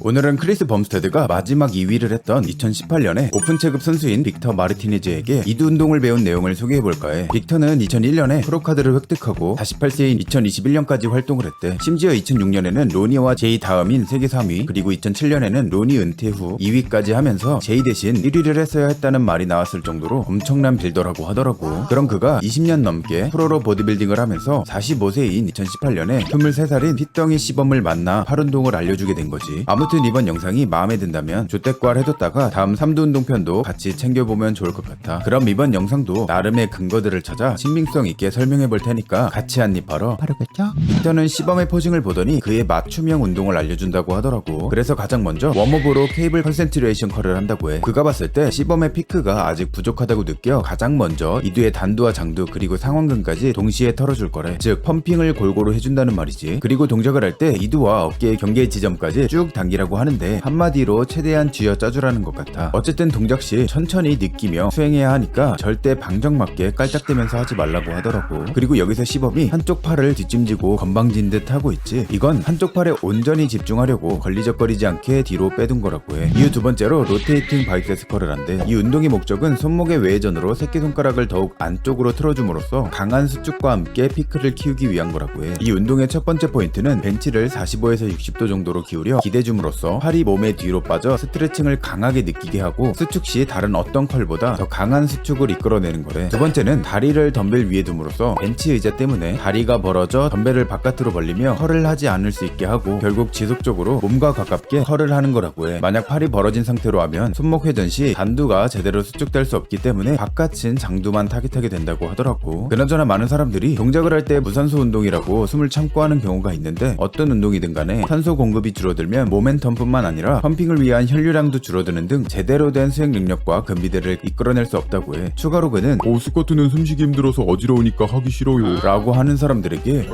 오늘은 크리스 범스테드가 마지막 2위를 했던 2018년에 오픈 체급 선수인 빅터 마르티네즈에게 이두 운동을 배운 내용을 소개해볼까 해. 빅터는 2001년에 프로카드를 획득하고 48세인 2021년까지 활동을 했대. 심지어 2006년에는 로니와 제이 다음인 세계 3위, 그리고 2007년에는 로니 은퇴 후 2위까지 하면서 제이 대신 1위를 했어야 했다는 말이 나왔을 정도로 엄청난 빌더라고 하더라고. 그런 그가 20년 넘게 프로로 보디빌딩을 하면서 45세인 2018년에 23살인 핏덩이 시범을 만나 팔 운동을 알려주게 된 거지. 아무튼 이번 영상이 마음에 든다면 조태과를 해뒀다가 다음 3두 운동편도 같이 챙겨보면 좋을 것 같아. 그럼 이번 영상도 나름의 근거들을 찾아 신빙성 있게 설명해 볼 테니까 같이 한입 팔어. 빠르겠죠? 빅터는 시범의 포징을 보더니 그의 맞춤형 운동을 알려준다고 하더라고. 그래서 가장 먼저 웜업으로 케이블 컨센트레이션 컬을 한다고 해. 그가 봤을 때 시범의 피크가 아직 부족하다고 느껴 가장 먼저 이두의 단두와 장두 그리고 상완근까지 동시에 털어줄 거래. 즉 펌핑을 골고루 해준다는 말이지. 그리고 동작을 할 때 이두와 어깨의 경계 지점까지 쭉 당기라고 하는데 한마디로 최대한 쥐어 짜주라는 것 같아. 어쨌든 동작 시 천천히 느끼며 수행해야 하니까 절대 방정맞게 깔짝대면서 하지 말라고 하더라고. 그리고 여기서 시범이 한쪽 팔을 뒷짐지고 건방진 듯 하고 있지. 이건 한쪽 팔에 온전히 집중하려고 걸리적거리지 않게 뒤로 빼둔 거라고 해. 이후 두 번째로 로테이팅 바이세스 컬을 한대. 이 운동의 목적은 손목의 외전으로 새끼손가락을 더욱 안쪽으로 틀어줌으로써 강한 수축과 함께 피크를 키우기 위한 거라고 해. 이 운동의 첫 번째 포인트는 벤치를 45에서 60도 정도로 기울여 기대 줌으로써 팔이 몸의 뒤로 빠져 스트레칭을 강하게 느끼게 하고 수축 시 다른 어떤 컬보다 더 강한 수축을 이끌어내는 거래. 두 번째는 다리를 덤벨 위에 둠으로써 벤치 의자 때문에 다리가 벌어져 덤벨을 바깥으로 벌리며 컬을 하지 않을 수 있게 하고 결국 지속적으로 몸과 가깝게 컬을 하는 거라고 해. 만약 팔이 벌어진 상태로 하면 손목 회전 시 단두가 제대로 수축될 수 없기 때문에 바깥은 장두만 타깃하게 된다고 하더라고. 그나저나 많은 사람들이 동작을 할 때 무산소 운동이라고 숨을 참고 하는 경우가 있는데 어떤 운동이든 간에 산소 공급이 줄어들면 모멘텀뿐만 아니라 펌핑을 위한 혈류량도 줄어드는 등 제대로 된 수행 능력과 근비대를 이끌어낼 수 없다고 해. 추가로 그는 오 스쿼트는 숨쉬기 힘들어서 어지러우니까 하기 싫어요 라고 하는 사람들에게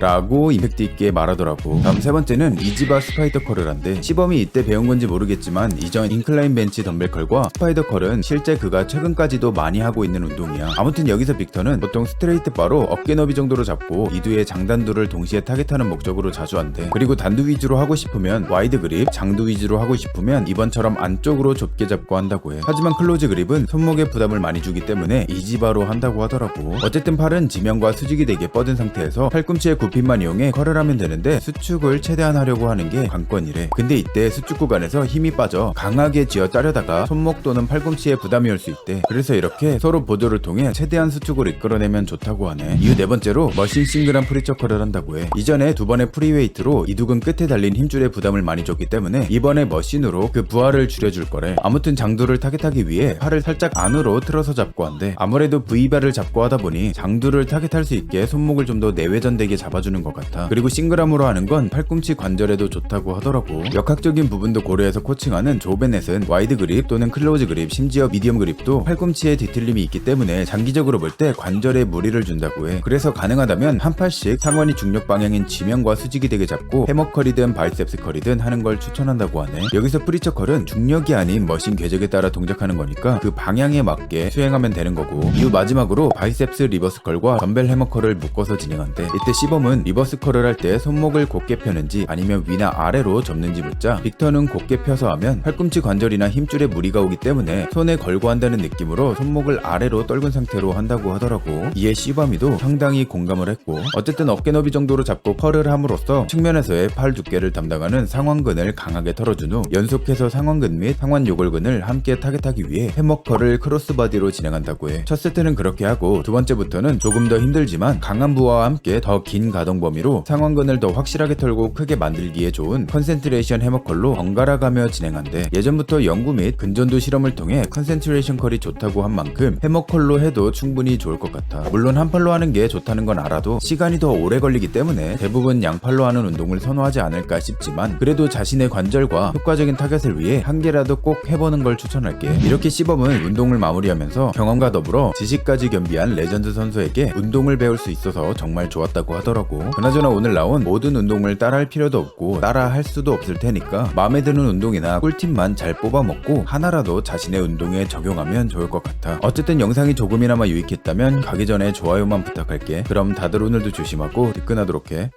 라고 임팩트 있게 말하더라고. 다음 세 번째는 이지바 스파이더 컬을 한대. 시범이 이때 배운 건지 모르겠지만 이전 인클라인 벤치 덤벨 컬과 스파이더 컬은 실제 그가 최근까지도 많이 하고 있는 운동이야. 아무튼 여기서 빅터는 보통 스트레이트 바로 어깨 너비 정도로 잡고 이두의 장단두를 동시에 타겟하는 목적으로 자주 한대. 그리고 단두 위주로 하고 싶으면 와이드 그립, 장두 위주로 하고 싶으면 이번처럼 안쪽으로 좁게 잡고 한다고 해. 하지만 클로즈 그립은 손목에 부담을 많이 주기 때문에 이지바로 한다고 하더라고. 어쨌든 팔은 지면과 수직이 되게 뻗은 상태에서 팔꿈치의 굽 힘만 이용해 컬을 하면 되는데 수축을 최대한 하려고 하는 게 관건이래. 근데 이때 수축 구간에서 힘이 빠져 강하게 쥐어 짜려다가 손목 또는 팔꿈치에 부담이 올 수 있대. 그래서 이렇게 서로 보조를 통해 최대한 수축을 이끌어내면 좋다고 하네. 이후 네 번째로 머신 싱글한 프리처 컬을 한다고 해. 이전에 두 번의 프리웨이트로 이두근 끝에 달린 힘줄에 부담을 많이 줬기 때문에 이번에 머신으로 그 부하를 줄여줄 거래. 아무튼 장두를 타겟하기 위해 팔을 살짝 안으로 틀어서 잡고 한대. 아무래도 V발을 잡고 하다 보니 장두를 타겟할 수 있게 손목을 좀 더 내외전되게 잡아 주는 것 같아. 그리고 싱글함으로 하는 건 팔꿈치 관절에도 좋다고 하더라고. 역학적인 부분도 고려해서 코칭하는 조베넷은 와이드 그립 또는 클로즈 그립, 심지어 미디엄 그립도 팔꿈치에 뒤틀림이 있기 때문에 장기적으로 볼 때 관절에 무리를 준다고 해. 그래서 가능하다면 한 팔씩 상완이 중력 방향인 지면과 수직이 되게 잡고 해머 컬이든 바이셉스 컬이든 하는 걸 추천한다고 하네. 여기서 프리처 컬은 중력이 아닌 머신 궤적에 따라 동작하는 거니까 그 방향에 맞게 수행하면 되는 거고. 이후 마지막으로 바이셉스 리버스 컬과 덤벨 해머 컬을 묶어서 진행한대. 이때 시범은 리버스 컬을 할 때 손목을 곧게 펴는지 아니면 위나 아래로 접는지 묻자 빅터는 곧게 펴서 하면 팔꿈치 관절이나 힘줄에 무리가 오기 때문에 손에 걸고 한다는 느낌으로 손목을 아래로 떨군 상태로 한다고 하더라고. 이에 시범이도 상당히 공감을 했고 어쨌든 어깨 너비 정도로 잡고 컬을 함으로써 측면에서의 팔 두께를 담당하는 상완근을 강하게 털어준 후 연속해서 상완근 및 상완 요골근을 함께 타겟하기 위해 해머컬을 크로스바디로 진행한다고 해. 첫 세트는 그렇게 하고 두 번째부터는 조금 더 힘들지만 강한 부하와 함께 더긴 가동 범위로 상완근을 더 확실하게 털고 크게 만들기에 좋은 컨센트레이션 해머컬로 번갈아 가며 진행한대. 예전부터 연구 및 근전도 실험을 통해 컨센트레이션 컬이 좋다고 한 만큼 해머컬로 해도 충분히 좋을 것 같아. 물론 한 팔로 하는 게 좋다는 건 알아도 시간이 더 오래 걸리기 때문에 대부분 양팔로 하는 운동을 선호하지 않을까 싶지만 그래도 자신의 관절과 효과적인 타겟을 위해 한 개라도 꼭 해보는 걸 추천할게. 이렇게 시범은 운동을 마무리하면서 경험과 더불어 지식까지 겸비한 레전드 선수에게 운동을 배울 수 있어서 정말 좋았다고 하더라고. 그나저나 오늘 나온 모든 운동을 따라할 필요도 없고 따라할 수도 없을 테니까 마음에 드는 운동이나 꿀팁만 잘 뽑아먹고 하나라도 자신의 운동에 적용하면 좋을 것 같아. 어쨌든 영상이 조금이나마 유익했다면 가기 전에 좋아요만 부탁할게. 그럼 다들 오늘도 조심하고 뒷끈하도록 해.